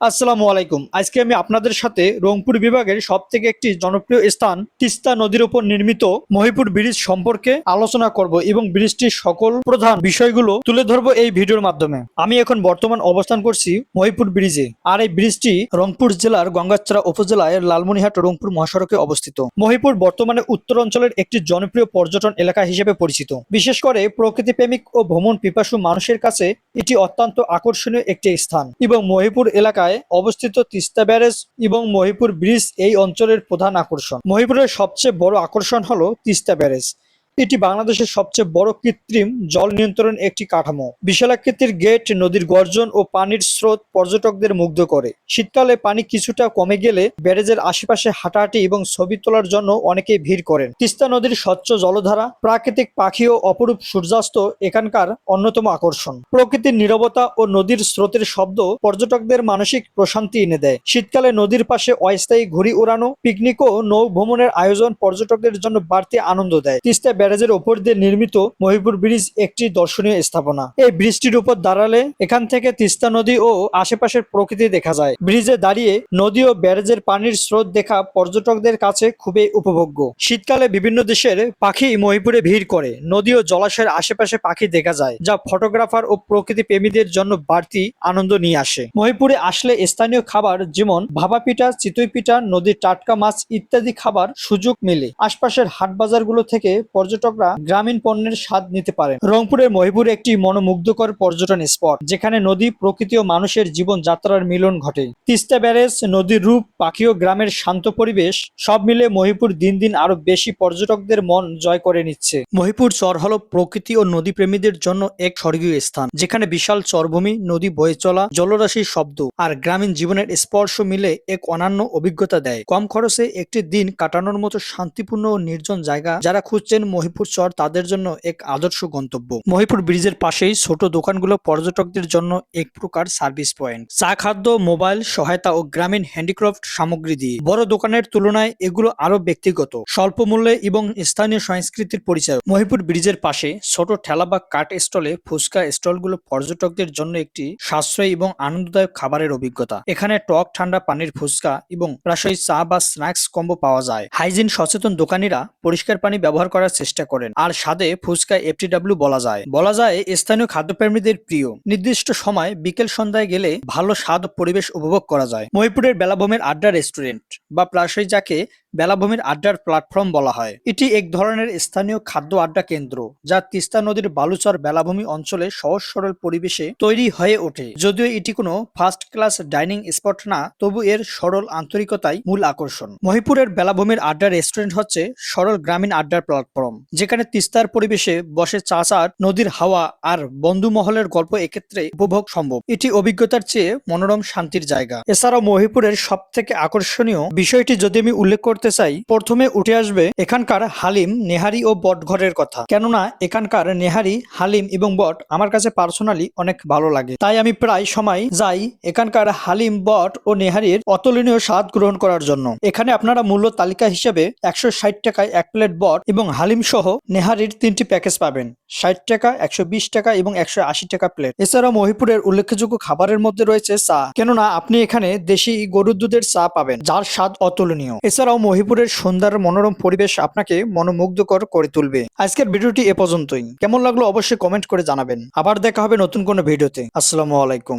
আসসালামু আলাইকুম। আজকে আমি আপনাদের সাথে রংপুর বিভাগের সব থেকে একটি জনপ্রিয় স্থান তিস্তা নদীর উপর নির্মিত মহিপুর ব্রিজ সম্পর্কে আলোচনা করব এবং ব্রিজটির সকল প্রধান বিষয়গুলো তুলে ধরবো এই ভিডিওর মাধ্যমে। আমি এখন বর্তমান অবস্থান করছি মহিপুর ব্রিজে আর এই ব্রিজটি রংপুর জেলার গঙ্গাচড়া উপজেলায় লালমনিহাট রংপুর মহাসড়কে অবস্থিত। মহিপুর বর্তমানে উত্তর অঞ্চলের একটি জনপ্রিয় পর্যটন এলাকা হিসেবে পরিচিত। বিশেষ করে প্রকৃতিপ্রেমিক ও ভ্রমণ পিপাসু মানুষের কাছে এটি অত্যন্ত আকর্ষণীয় একটি স্থান এবং মহিপুর এলাকায় অবস্থিত তিস্তা ব্যারেজ এবং মহিপুর ব্রিজ এই অঞ্চলের প্রধান আকর্ষণ। মহিপুরের সবচেয়ে বড় আকর্ষণ হলো তিস্তা ব্যারেজ। এটি বাংলাদেশের সবচেয়ে বড় কৃত্রিম জল নিয়ন্ত্রণ একটি কাঠামো। বিশালাকৃতির গেট, নদীর গর্জন ও পানির স্রোত পর্যটকদের মুগ্ধ করে। শীতকালে পানি কিছুটা কমে গেলে ব্যারেজের আশেপাশে হাঁটাহাঁটি এবং ছবি তোলার জন্য অনেকেই ভিড় করেন। তিস্তা নদীর স্বচ্ছ জলধারা, প্রাকৃতিক পাখি ও অপরূপ সূর্যাস্ত এখানকার অন্যতম আকর্ষণ। প্রকৃতির নীরবতা ও নদীর স্রোতের শব্দ পর্যটকদের মানসিক প্রশান্তি এনে দেয়। শীতকালে নদীর পাশে অস্থায়ী ঘুড়ি উড়ানো পিকনিক ও নৌ ভ্রমণের আয়োজন পর্যটকদের জন্য বাড়তি আনন্দ দেয়। তিস্তা ব্যারেজের ওপর দিয়ে নির্মিত মহিপুর ব্রিজ একটি দর্শনীয় স্থাপনা। এই ব্রিজটির উপর দাঁড়ালে এখান থেকে তিস্তা নদী ও আশেপাশের প্রকৃতি দেখা যায়। ব্রিজে দাঁড়িয়ে নদী ও ব্যারেজের পানির স্রোত দেখা পর্যটকদের কাছে খুবই উপভোগ্য। শীতকালে বিভিন্ন দেশের পাখি মহিপুরে ভিড় করে। নদী ও জলাশয়ের আশেপাশে পাখি দেখা যায়, যা ফটোগ্রাফার ও প্রকৃতি প্রেমীদের জন্য বাড়তি আনন্দ নিয়ে আসে। মহিপুরে আসলে স্থানীয় খাবার যেমন ভাপা পিঠা চিতই পিঠা, নদীর টাটকা মাছ ইত্যাদি খাবার সুযোগ মেলে। আশপাশের হাট বাজারগুলো থেকে পর্যটকরা গ্রামীণ পণ্যের স্বাদ নিতে পারে রংপুরের মহিপুর একটি মনোমুগ্ধকর পর্যটন স্পট, যেখানে নদী, প্রকৃতি ও মানুষের জীবন যাত্রার মিলন ঘটে। তিস্তা ব্যারেজ, নদীর রূপ, পাখি ও গ্রামের শান্ত পরিবেশ, সব মিলে মহিপুর দিন দিন আরও বেশি পর্যটকদের মন জয় করে নিচ্ছে। মহিপুর চর হল প্রকৃতি ও নদী প্রেমীদের জন্য এক স্বর্গীয় স্থান, যেখানে বিশাল চরভূমি, নদী বয়ে চলা, জলরাশির শব্দ আর গ্রামীণ জীবনের স্পর্শ মিলে এক অনন্য অভিজ্ঞতা দেয়। কম খরচে একটি দিন কাটানোর মতো শান্তিপূর্ণ ও নির্জন জায়গা যারা খুঁজছেন মহিপুর চর তাদের জন্য এক আদর্শ গন্তব্য। মহিপুর ব্রিজের পাশেই ছোট দোকানগুলো পর্যটকদের জন্য এক প্রকার সার্ভিস পয়েন্ট। চা, খাদ্য, মোবাইল, সহায়তা ও গ্রামীণ হ্যান্ডিক্রাফট সামগ্রী দিয়ে। বড় দোকানের তুলনায় এগুলো আরও ব্যক্তিগত, স্বল্প মূল্যে এবং স্থানীয় সংস্কৃতির পরিচয় মহিপুর ব্রিজের পাশে ছোট ঠেলা বা কাঠ স্টলে ফুচকা স্টলগুলো পর্যটকদের জন্য একটি সাশ্রয়ী এবং আনন্দদায়ক খাবারের অভিজ্ঞতা। এখানে টক, ঠান্ডা পানির ফুচকা এবং প্রায়শই চা বা স্ন্যাক্স কম্বো পাওয়া যায়। হাইজিন সচেতন দোকানিরা পরিষ্কার পানি ব্যবহার করার চেষ্টা করেন। আর স্বাদে ফুচকা এফটিডাব্লিউ বলা যায়। বলা যায়, স্থানীয় খাদ্যপ্রেমীদের প্রিয়। নির্দিষ্ট সময় বিকেল সন্ধ্যায় গেলে ভালো স্বাদ পরিবেশ উপভোগ করা যায়। মহিপুরের বেলাভূমির আড্ডা রেস্টুরেন্ট বা প্রায়শই যাকে বেলাভূমির আড্ডার প্ল্যাটফর্ম বলা হয়। এটি এক ধরনের স্থানীয় খাদ্য আড্ডা কেন্দ্র, যা তিস্তা নদীর বালুচর বেলাভূমি অঞ্চলে সহজ সরল পরিবেশে তৈরি হয়ে ওঠে। যদিও এটি কোনো ফার্স্ট ক্লাস ডাইনিং স্পট না, তবু এর সরল আন্তরিকতাই মূল আকর্ষণ। মহিপুরের বেলাভূমির আড্ডা রেস্টুরেন্ট হচ্ছে সরল গ্রামীণ আড্ডার প্ল্যাটফর্ম। যেখানে তিস্তার পরিবেশে বসে চা চার নদীর হাওয়া আর বন্ধু মহলের গল্প এক্ষেত্রে উপভোগ সম্ভব। এটি অভিজ্ঞতার চেয়ে মনোরম, শান্তির জায়গা। এছাড়াও মহিপুরের সব থেকে আকর্ষণীয় বিষয়টি যদি আমি উল্লেখ করতে চাই, প্রথমে উঠে আসবে এখানকার হালিম, নেহারি ও বট ঘরের কথা। কেননা এখানকার নেহারি, হালিম এবং বট আমার কাছে পার্সোনালি অনেক ভালো লাগে। তাই আমি প্রায় সময় যাই এখানকার হালিম, বট ও নেহারির অতুলনীয় স্বাদ গ্রহণ করার জন্য। এখানে আপনারা মূল্য তালিকা হিসেবে একশো ষাট টাকায় এক প্লেট বট এবং হালিম সহ নেহারির তিনটি প্যাকেজ পাবেন, ষাট টাকা, একশো বিশ টাকা এবং একশো আশি টাকা প্লেট। এছাড়াও মহিপুরের উল্লেখযোগ্য খাবারের মধ্যে রয়েছে চা। কেননা, আপনি এখানে দেশি গরুর দুধের চা পাবেন, যার স্বাদ অতুলনীয়। এছাড়াও মহিপুরের সুন্দর মনোরম পরিবেশ আপনাকে মনোমুগ্ধকর করে তুলবে। আজকের ভিডিওটি এ পর্যন্তই। কেমন লাগল অবশ্যই কমেন্ট করে জানাবেন। আবার দেখা হবে নতুন কোনো ভিডিওতে। আসসালামু আলাইকুম।